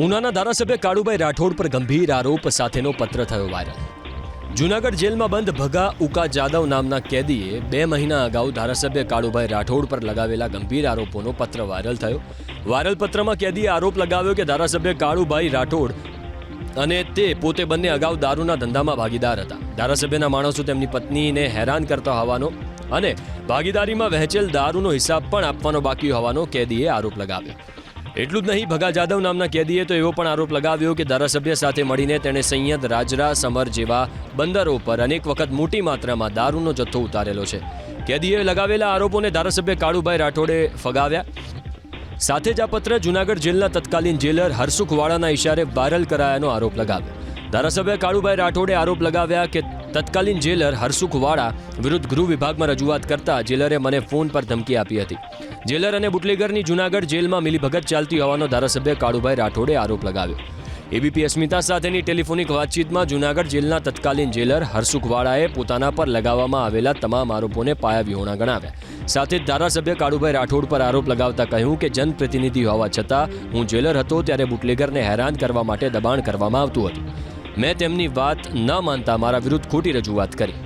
ઉનાના ધારાસભ્ય કાળુભાઈ રાઠોડ પર ગંભીર આરોપ સાથેનો પત્ર થયો વાયરલ. જૂનાગઢ જેલમાં બંધ ભગા ઉકા જાદવ નામના કેદીએ બે મહિના અગાઉ ધારાસભ્ય કાળુભાઈ રાઠોડ પર લગાવેલા ગંભીર આરોપોનો પત્ર વાયરલ થયો. વાયરલ પત્રમાં કેદીએ આરોપ લગાવ્યો કે ધારાસભ્ય કાળુભાઈ રાઠોડ અને તે પોતે બંને અગાઉ દારૂના ધંધામાં ભાગીદાર હતા. ધારાસભ્યના માણસો તેમની પત્નીને હેરાન કરતા હોવાનો અને ભાગીદારીમાં વહેંચેલ દારૂનો હિસાબ પણ આપવાનો બાકી હોવાનો કેદીએ આરોપ લગાવ્યો. એટલું જ નહીં, ભગા જાદવ નામના કેદીએ તો એવો પણ આરોપ લગાવ્યો કે ધારાસભ્ય સાથે મળીને તેણે સંયદ રાજરા સમર જેવા બંદરો પર અનેક વખત મોટી માત્રામાં દારૂનો જથ્થો ઉતારેલો છે. કેદીએ લગાવેલા આરોપોને ધારાસભ્ય કાળુભાઈ રાઠોડે ફગાવ્યા. સાથે જ આ પત્ર જૂનાગઢ જેલના તત્કાલીન જેલર હરસુખવાળાના ઇશારે વાયરલ કરાયાનો આરોપ લગાવ્યો. ધારાસભ્ય કાળુભાઈ રાઠોડે આરોપ લગાવ્યા કે તત્કાલીન જેલર હરસુખવાળા વિરુદ્ધ ગૃહ વિભાગમાં રજૂઆત કરતા જેલરે મને ફોન પર ધમકી આપી હતી. જેલર અને બુટલેગરની જૂનાગઢ જેલમાં મિલીભગત ચાલતી હોવાનો ધારાસભ્ય કાળુભાઈ રાઠોડે આરોપ લગાવ્યો. એબીપી અસ્મિતા સાથેની ટેલિફોનિક વાતચીતમાં જૂનાગઢ જેલના તત્કાલીન જેલર હરસુખવાળાએ પોતાના પર લગાવવામાં આવેલા તમામ આરોપોને પાયાવિહોણા ગણાવ્યા. સાથે જ ધારાસભ્ય કાળુભાઈ રાઠોડ પર આરોપ લગાવતા કહ્યું કે જનપ્રતિનિધિ હોવા છતાં હું જેલર હતો ત્યારે બુટલેગરને હેરાન કરવા માટે દબાણ કરવામાં આવતું હતું. મેં તેમની વાત ન માનતા મારા વિરુદ્ધ ખોટી રજૂઆત કરી.